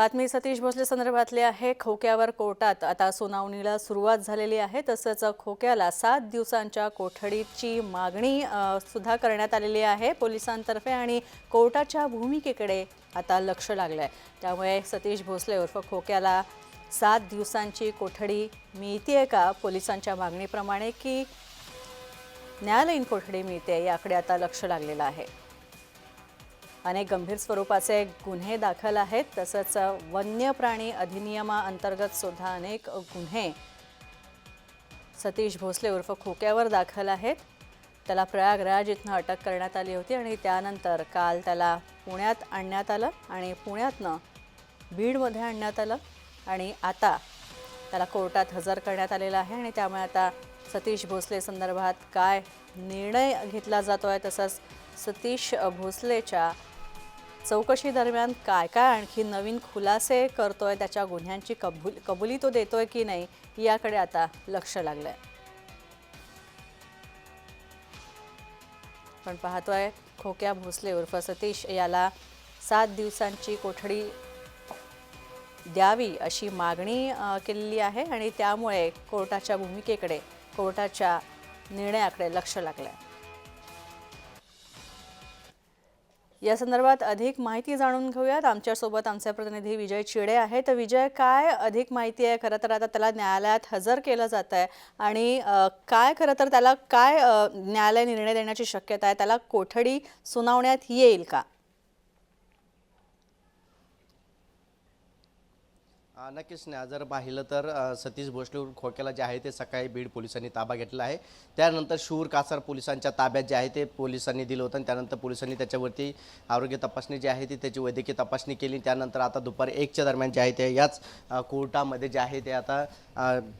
बातमी सतीश भोसले संदर्भातली आहे. खोक्यावर कोर्टात आता सुनावणीला सुरुवात झालेली आहे. तसंच खोक्याला सात दिवसांच्या कोठडीची मागणी सुद्धा करण्यात आलेली आहे. पोलिसांतर्फे आणि कोर्टाच्या भूमिकेकडे आता लक्ष लागलं आहे त्यामुळे सतीश भोसले उर्फ खोक्याला सात दिवसांची कोठडी मिळतीये का? पोलिसांच्या मागणीप्रमाणे की न्यायालयीन कोठडी मिळते याकडे आता लक्ष लागलेलं आहे. अनेक गंभीर स्वरूपाचे गुन्हे दाखल आहेत. तसंच वन्य प्राणी अधिनियमाअंतर्गत सुद्धा अनेक गुन्हे. सतीश भोसले उर्फ खोक्यावर दाखल आहेत. त्याला प्रयागराज इथनं अटक करण्यात आली होती आणि त्यानंतर काल त्याला पुण्यात आणण्यात आलं आणि पुण्यातनं बीडमध्ये आणण्यात आलं आणि आता त्याला कोर्टात हजर करण्यात आलेला आहे आणि त्यामुळे आता सतीश भोसले संदर्भात काय निर्णय घेतला जातो आहे तसंच सतीश भोसलेच्या चौकशी दरम्यान काय काय आणखी नवीन खुलासे करतोय त्याच्या गुन्ह्यांची कबुल कबुली तो देतोय की नाही याकडे आता लक्ष लागलंय. पण पाहतोय खोक्या भोसले उर्फ सतीश याला सात दिवसांची कोठडी द्यावी अशी मागणी केलेली आहे आणि त्यामुळे कोर्टाच्या भूमिकेकडे कोर्टाच्या निर्णयाकडे लक्ष लागलं आहे या संदर्भात अधिक माहिती जाणून घेऊयात. आमच्यासोबत आमचे प्रतिनिधी विजय चिडे आहेत. तर विजय काय अधिक माहिती आहे? खरं तर आता त्याला न्यायालयात हजर केलं जात आहे. आणि काय खरं तर त्याला काय न्यायालय निर्णय देण्याची शक्यता आहे? त्याला कोठडी सुनावण्यात येईल का? नक्कीच नाही. जर पाहिलं तर सतीश भोसले खोक्याला जे आहे ते सकाळी बीड पोलिसांनी ताबा घेतला आहे. त्यानंतर शूर कासार पोलिसांच्या ताब्यात जे आहे ते पोलिसांनी दिलं होतं आणि त्यानंतर पोलिसांनी त्याच्यावरती आरोग्य तपासणी जी आहे ती त्याची वैद्यकीय तपासणी केली. त्यानंतर आता दुपारी एकच्या दरम्यान जे आहे ते याच कोर्टामध्ये जे आहे ते आता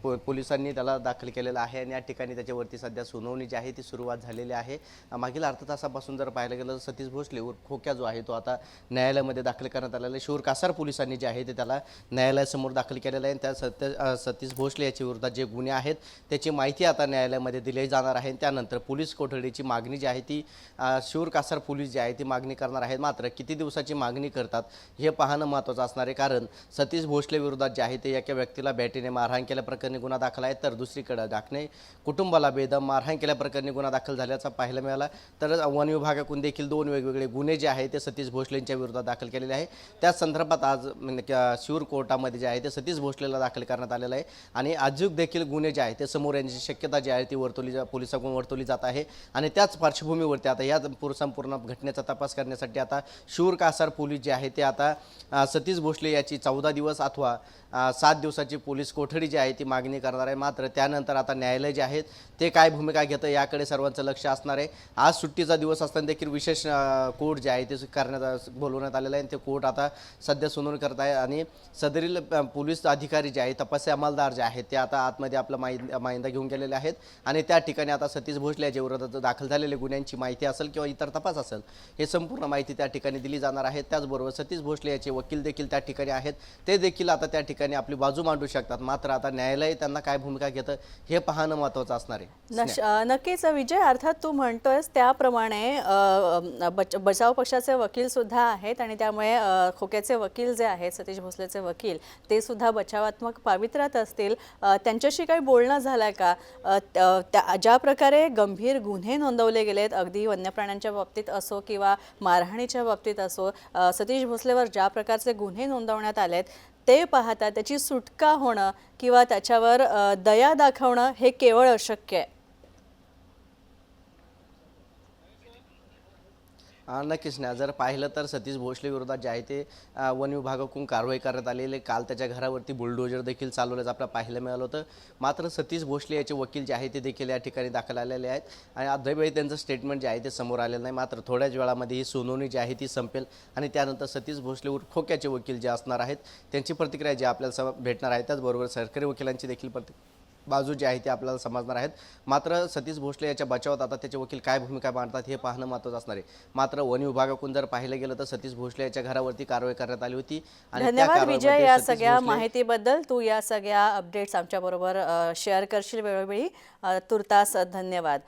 पो पोलिसांनी त्याला दाखल केलेलं आहे आणि या ठिकाणी त्याच्यावरती सध्या सुनावणी जी आहे ती सुरुवात झालेली आहे. मागील अर्ध तासापासून जर पाहायला गेलं तर सतीश भोसले उर्फ खोक्या जो आहे तो आता न्यायालयामध्ये दाखल करण्यात आलेला आहे. शूर कासार पोलिसांनी जे आहे ते त्याला न्यायालयासमोर दाखल केलेलं आहे आणि त्या सत्य सतीश भोसले याच्या विरोधात जे गुन्हे आहेत त्याची माहिती आता न्यायालयामध्ये दिली जाणार आहे त्यानंतर पोलीस कोठडीची मागणी जी आहे ती शूर कासार पोलीस जी आहे ती मागणी करणार आहेत. मात्र किती दिवसाची मागणी करतात हे पाहणं महत्त्वाचं असणार आहे. कारण सतीश भोसले विरोधात जे आहे ते एका व्यक्तीला बॅटीने मारहाण केल्याप्रकरणी गुन्हा दाखल आहे तर दुसरीकडे दाखणे कुटुंबाला बेदम मारहाण केल्याप्रकरणी गुन्हा दाखल झाल्याचा पाहायला मिळाला. तर वन विभागाकडून देखील दोन वेगवेगळे गुन्हे जे आहे ते सतीश भोसलेंच्या विरोधात दाखल केलेले आहे. त्या संदर्भात आज म्हणजे शिवर कोर्टामध्ये जे आहे ते सतीश भोसलेला दाखल करण्यात आलेलं आहे. आणि अजूक देखील गुन्हे जे आहे ते समोर येण्याची शक्यता जी आहे ती वर्तवली जा पोलिसांकडून वर्तवली जात आहे. आणि त्याच पार्श्वभूमीवरती आता या संपूर्ण घटनेचा तपास करण्यासाठी आता शूर कासार पोलीस जे आहे ते आता सतीश भोसले याची चौदा दिवस अथवा सात दिवसाची पोलीस कोठडी जी आहे ती मागणी करणार आहे. मात्र त्यानंतर आता न्यायालय जे आहेत ते काय भूमिका घेतं याकडे सर्वांचं लक्ष असणार आहे. आज सुट्टीचा दिवस असताना देखील विशेष कोर्ट जे आहे ते करण्यात बोलवण्यात आलेलं आहे. आणि ते कोर्ट आता सध्या सुनावणी करत आहे. आणि सदरील पोलीस अधिकारी जे आहे तपासी अंमलदार जे आहेत ते आता आतमध्ये आपला माहिती माहिंदा घेऊन गेलेले आहेत. आणि त्या ठिकाणी आता सतीश भोसले याच्या विरोधात दाखल झालेल्या गुन्ह्यांची माहिती असेल किंवा इतर तपास असेल हे संपूर्ण माहिती त्या ठिकाणी दिली जाणार आहे. त्याचबरोबर सतीश भोसले याचे वकील देखील त्या ठिकाणी आहेत. ते देखील आता त्या ठिकाणी आपली बाजू मांडू शकतात. मात्र आता न्यायालय त्यांना काय भूमिका घेतं हे पाहणं महत्वाचं असणार आहे. नक्कीच विजय अर्थात तू म्हणतोयस त्याप्रमाणे बच बचाव पक्षाचे वकील सुद्धा आहेत आणि त्यामुळे खोक्याचे वकील जे आहेत सतीश भोसलेचे वकील ते सुद्धा बचावात्मक पावित्र्यात असतील. त्यांच्याशी काही बोलणं झालंय का? त्या- ज्या प्रकारे गंभीर गुन्हे नोंदवले गेलेत अगदी वन्यप्राण्यांच्या बाबतीत असो किंवा मारहाणीच्या बाबतीत असो सतीश भोसलेवर ज्या प्रकारचे गुन्हे नोंदवण्यात आलेत ते पाहता त्याची सुटका होणं किंवा त्याच्यावर दया दाखवणं हे केवळ अशक्य आहे. नक्कीच ना. जर पाहिलं तर सतीश भोसले विरोधात जे आहे ते वन विभागाकडून कारवाई करण्यात आलेली आहे. काल त्याच्या घरावरती बुलडोजर देखील चालवल्याचं आपल्याला पाहायला मिळालं होतं. मात्र सतीश भोसले याचे वकील जे आहे ते देखील या ठिकाणी दाखल आलेले आहेत. आणि अद्यापही त्यांचं स्टेटमेंट जे आहे ते समोर आलेलं नाही. मात्र थोड्याच वेळामध्ये ही सुनावणी जी आहे ती संपेल. आणि त्यानंतर सतीश भोसले उर्फ खोक्याचे वकील जे असणार आहेत त्यांची प्रतिक्रिया जी आपल्याला भेटणार आहे त्याचबरोबर सरकारी वकिलांची देखील प्रति बाजू जी आहे ती आपल्याला समजणार आहेत. मात्र सतीश भोसले याच्या बचावात आता त्याचे वकील काय भूमिका मांडतात हे पाहणं महत्त्वाचं असणार आहे. मात्र वन विभागाकडून जर पाहिलं गेलं तर सतीश भोसले याच्या घरावरती कारवाई करण्यात आली होती धन्यवाद विजय या सगळ्या माहितीबद्दल. तू या सगळ्या अपडेट्स आमच्याबरोबर शेअर करशील वेळोवेळी. तुर्तास धन्यवाद.